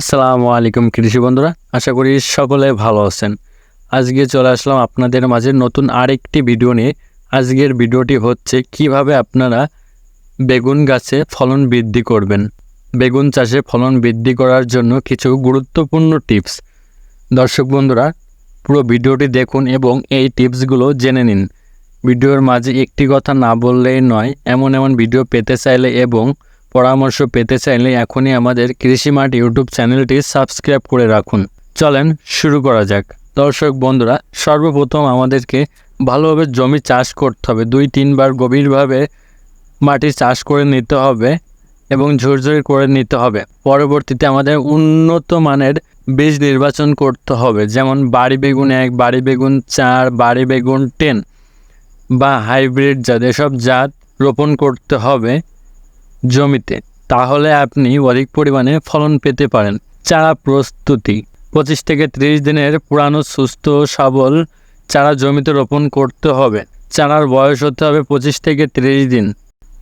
আসসালামু আলাইকুম কৃষি বন্ধুরা, আশা করি সকলে ভালো আছেন। আজকে চলে আসলাম আপনাদের মাঝে নতুন আরেকটি ভিডিও নিয়ে। আজকের ভিডিওটি হচ্ছে কীভাবে আপনারা বেগুন গাছে ফলন বৃদ্ধি করবেন। বেগুন চাষে ফলন বৃদ্ধি করার জন্য কিছু গুরুত্বপূর্ণ টিপস। দর্শক বন্ধুরা, পুরো ভিডিওটি দেখুন এবং এই টিপসগুলো জেনে নিন। ভিডিওর মাঝে একটি কথা না বললেই নয়, এমন এমন ভিডিও পেতে চাইলে এবং পরামর্শ পেতে চাইলে এখনই আমাদের কৃষি মাঠ ইউটিউব চ্যানেলটি সাবস্ক্রাইব করে রাখুন। চলেন শুরু করা যাক। দর্শক বন্ধুরা, সর্বপ্রথম আমাদেরকে ভালোভাবে জমি চাষ করতে হবে। দুই, তিনবার গভীরভাবে মাটি চাষ করে নিতে হবে এবং ঝুরঝুরি করে নিতে হবে। পরবর্তীতে আমাদের উন্নত মানের বীজ নির্বাচন করতে হবে। যেমন বাড়ি বেগুন এক, বাড়ি বেগুন চার, বাড়ি বেগুন টেন বা হাইব্রিড জাত, এসব জাত রোপণ করতে হবে। জমিতে, তাহলে আপনি অধিক পরিমাণে ফলন পেতে পারেন। চারা প্রস্তুতি। পঁচিশ থেকে ত্রিশ দিনের পুরানো সুস্থ সবল চারা জমিতে রোপণ করতে হবে। চারার বয়স হতে হবে পঁচিশ থেকে ত্রিশ দিন।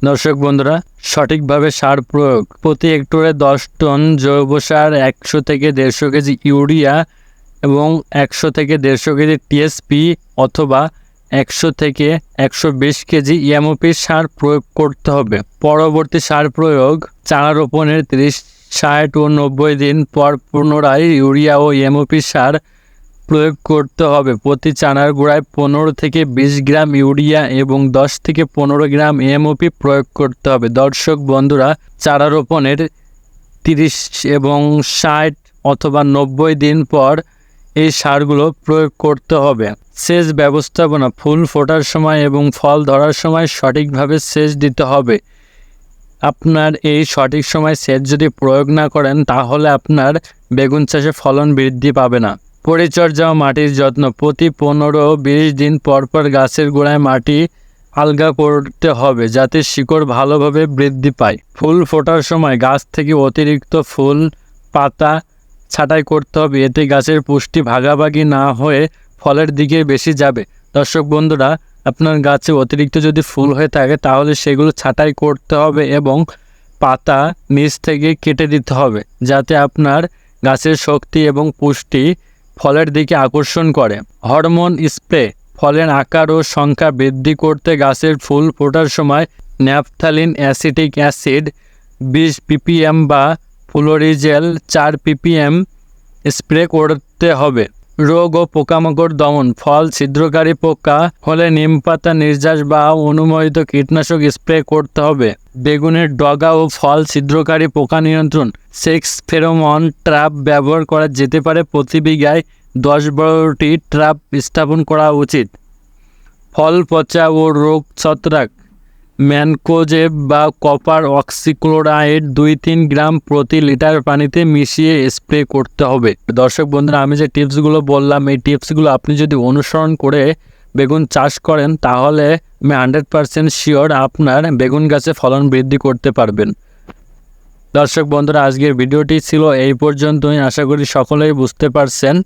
দর্শক বন্ধুরা, সঠিকভাবে সার প্রয়োগ। প্রতি হেক্টরে দশ টন জৈব সার একশো থেকে দেড়শো কেজি ইউরিয়া এবং একশো থেকে দেড়শো কেজি টিএসপি অথবা একশো থেকে একশো বিশ কেজি এমওপি সার প্রয়োগ করতে হবে। পরবর্তী সার প্রয়োগ চারা রোপণের তিরিশ, ষাট ও নব্বই দিন পর পুনরায় ইউরিয়া ও এমওপি সার প্রয়োগ করতে হবে। প্রতি চানার গোড়ায় পনেরো থেকে বিশ গ্রাম ইউরিয়া এবং দশ থেকে পনেরো গ্রাম এমওপি প্রয়োগ করতে হবে। দর্শক বন্ধুরা চারা রোপণের তিরিশ এবং ষাট অথবা নব্বই দিন পর এই সারগুলো প্রয়োগ করতে হবে। সেচ ব্যবস্থাপনা ফুল ফোটার সময় এবং ফল ধরার সময় সঠিকভাবে সেচ দিতে হবে। আপনার এই সঠিক সময় সেচ যদি প্রয়োগ না করেন, তাহলে আপনার বেগুন চাষে ফলন বৃদ্ধি পাবে না। পরিচর্যা ও মাটির যত্ন, প্রতি পনেরো বিশ দিন পর পর গাছের গোড়ায় মাটি আলগা করতে হবে যাতে শিকড় ভালোভাবে বৃদ্ধি পায়। ফুল ফোটার সময় গাছ থেকে অতিরিক্ত ফুল, পাতা ছাঁটাই করতে হবে। এতে গাছের পুষ্টি ভাগাভাগি না হয়ে ফলের দিকে বেশি যাবে। দর্শক বন্ধুরা, আপনার গাছে অতিরিক্ত যদি ফুল হয়ে থাকে, তাহলে সেগুলো ছাঁটাই করতে হবে এবং পাতা নিচ থেকে কেটে দিতে হবে, যাতে আপনার গাছের শক্তি এবং পুষ্টি ফলের দিকে আকর্ষণ করে। হরমোন স্প্রে, ফলের আকার ও সংখ্যা বৃদ্ধি করতে গাছের ফুল ফোটার সময় ন্যাপথালিন অ্যাসিটিক অ্যাসিড, বিশ পিপিএম বা ফ্লোরিজেল চার পিপিএম স্প্রে করতে হবে। রোগ ও পোকামাকড় দমন, ফল, ছিদ্রকারী পোকা হলে নিম পাতা, নির্যাস বা অনুমোদিত কীটনাশক স্প্রে করতে হবে। বেগুনের ডগা ও ফল, ছিদ্রকারী পোকা নিয়ন্ত্রণ, সেক্স ফেরোমন ট্র্যাপ ব্যবহার করা যেতে পারে প্রতি বিঘায় দশ বারোটি ট্র্যাপ স্থাপন করা উচিত। ফল, পচা ও রোগ ছত্রাক ম্যানকোজেব বা কপার অক্সিক্লোরাইড দুই তিন গ্রাম প্রতি লিটার পানিতে মিশিয়ে স্প্রে করতে হবে। দর্শক বন্ধুরা, আমি যে টিপসগুলো বললাম, এই টিপসগুলো আপনি যদি অনুসরণ করে বেগুন চাষ করেন, তাহলে আমি হান্ড্রেড পারসেন্ট শিওর আপনার বেগুন গাছে ফলন বৃদ্ধি করতে পারবেন। দর্শক বন্ধুরা, আজকের ভিডিওটি ছিল এই পর্যন্তই। আশা করি সকলেই বুঝতে পারছেন।